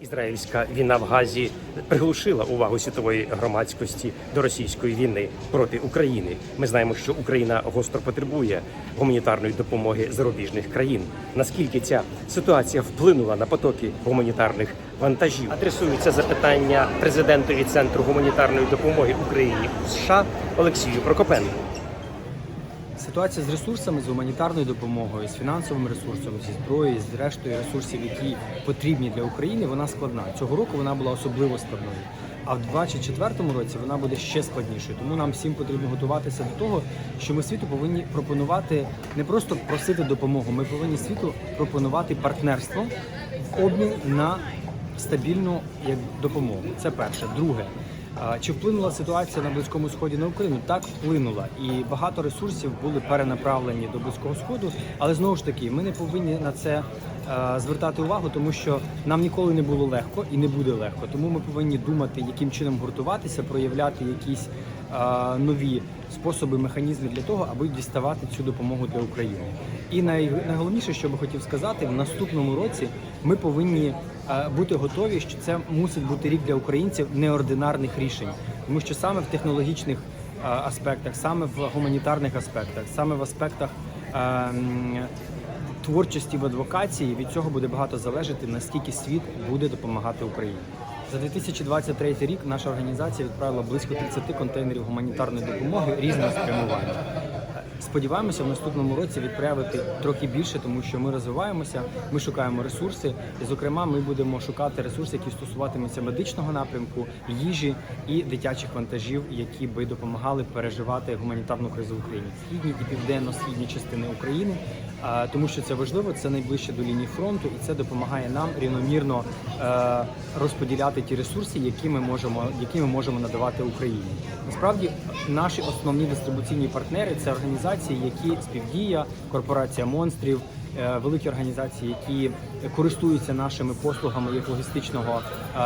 Ізраїльська війна в Газі приглушила увагу світової громадськості до російської війни проти України. Ми знаємо, що Україна гостро потребує гуманітарної допомоги зарубіжних країн. Наскільки ця ситуація вплинула на потоки гуманітарних вантажів? Адресується запитання президентові центру гуманітарної допомоги Україні у США Олексію Прокопенку. Ситуація з ресурсами, з гуманітарною допомогою, з фінансовим ресурсом, зі зброєю, з рештою ресурсів, які потрібні для України, вона складна. Цього року вона була особливо складною. А в 2024 році вона буде ще складнішою. Тому нам всім потрібно готуватися до того, що ми світу повинні пропонувати не просто просити допомогу, ми повинні світу пропонувати партнерство в обмін на стабільну як допомогу. Це перше. Друге. Чи вплинула ситуація на близькому сході на Україну? Так вплинула, і багато ресурсів були перенаправлені до близького сходу. Але знову ж таки, ми не повинні на це е, звертати увагу, тому що нам ніколи не було легко і не буде легко. Тому ми повинні думати, яким чином гуртуватися, проявляти якісь нові способи, механізми для того, аби діставати цю допомогу для України. І найголовніше, що би хотів сказати, в наступному році ми повинні е, бути готові, що це мусить бути рік для українців неординарних рішень, тому що саме в технологічних е, аспектах, саме в гуманітарних аспектах, саме в аспектах. е, Творчості в адвокації від цього буде багато залежати, наскільки світ буде допомагати Україні. За 2023 рік наша організація відправила близько 30 контейнерів гуманітарної допомоги різного спрямування. Сподіваємося, в наступному році відправити трохи більше, тому що ми розвиваємося, ми шукаємо ресурси. І, зокрема, ми будемо шукати ресурси, які стосуватимуться медичного напрямку, їжі і дитячих вантажів, які би допомагали переживати гуманітарну кризу в Україні, східні і південно-східні частини України. Тому що це важливо, це найближче до лінії фронту, і це допомагає нам рівномірно е, розподіляти ті ресурси, які ми можемо, які ми можемо надавати Україні. Насправді, наші основні дистрибуційні партнери це організації, які співдія, корпорація монстрів. Е, Великі організації, які користуються нашими послугами як логістичного е,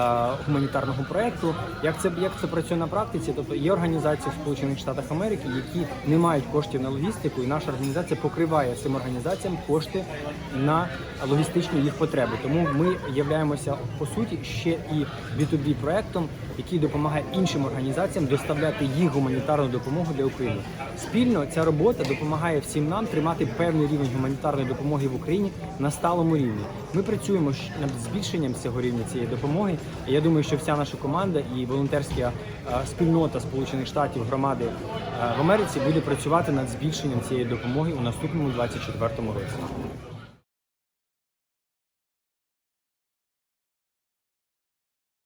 гуманітарного проекту. Як це як це працює на практиці? Тобто є організації в Сполучених Штатах Америки, які не мають коштів на логістику, і наша організація покриває цим організаціям кошти на логістичні їх потреби. Тому ми являємося по суті ще і B2B проектом, який допомагає іншим організаціям доставляти їх гуманітарну допомогу для України. Спільно ця робота допомагає всім нам тримати певний рівень гуманітарної допомоги в Україні на сталому рівні. Ми працюємо над збільшенням цього рівня цієї допомоги. І я думаю, що вся наша команда і волонтерська е, спільнота Сполучених Штатів громади е, в Америці буде працювати над збільшенням цієї допомоги у наступному 2024 році.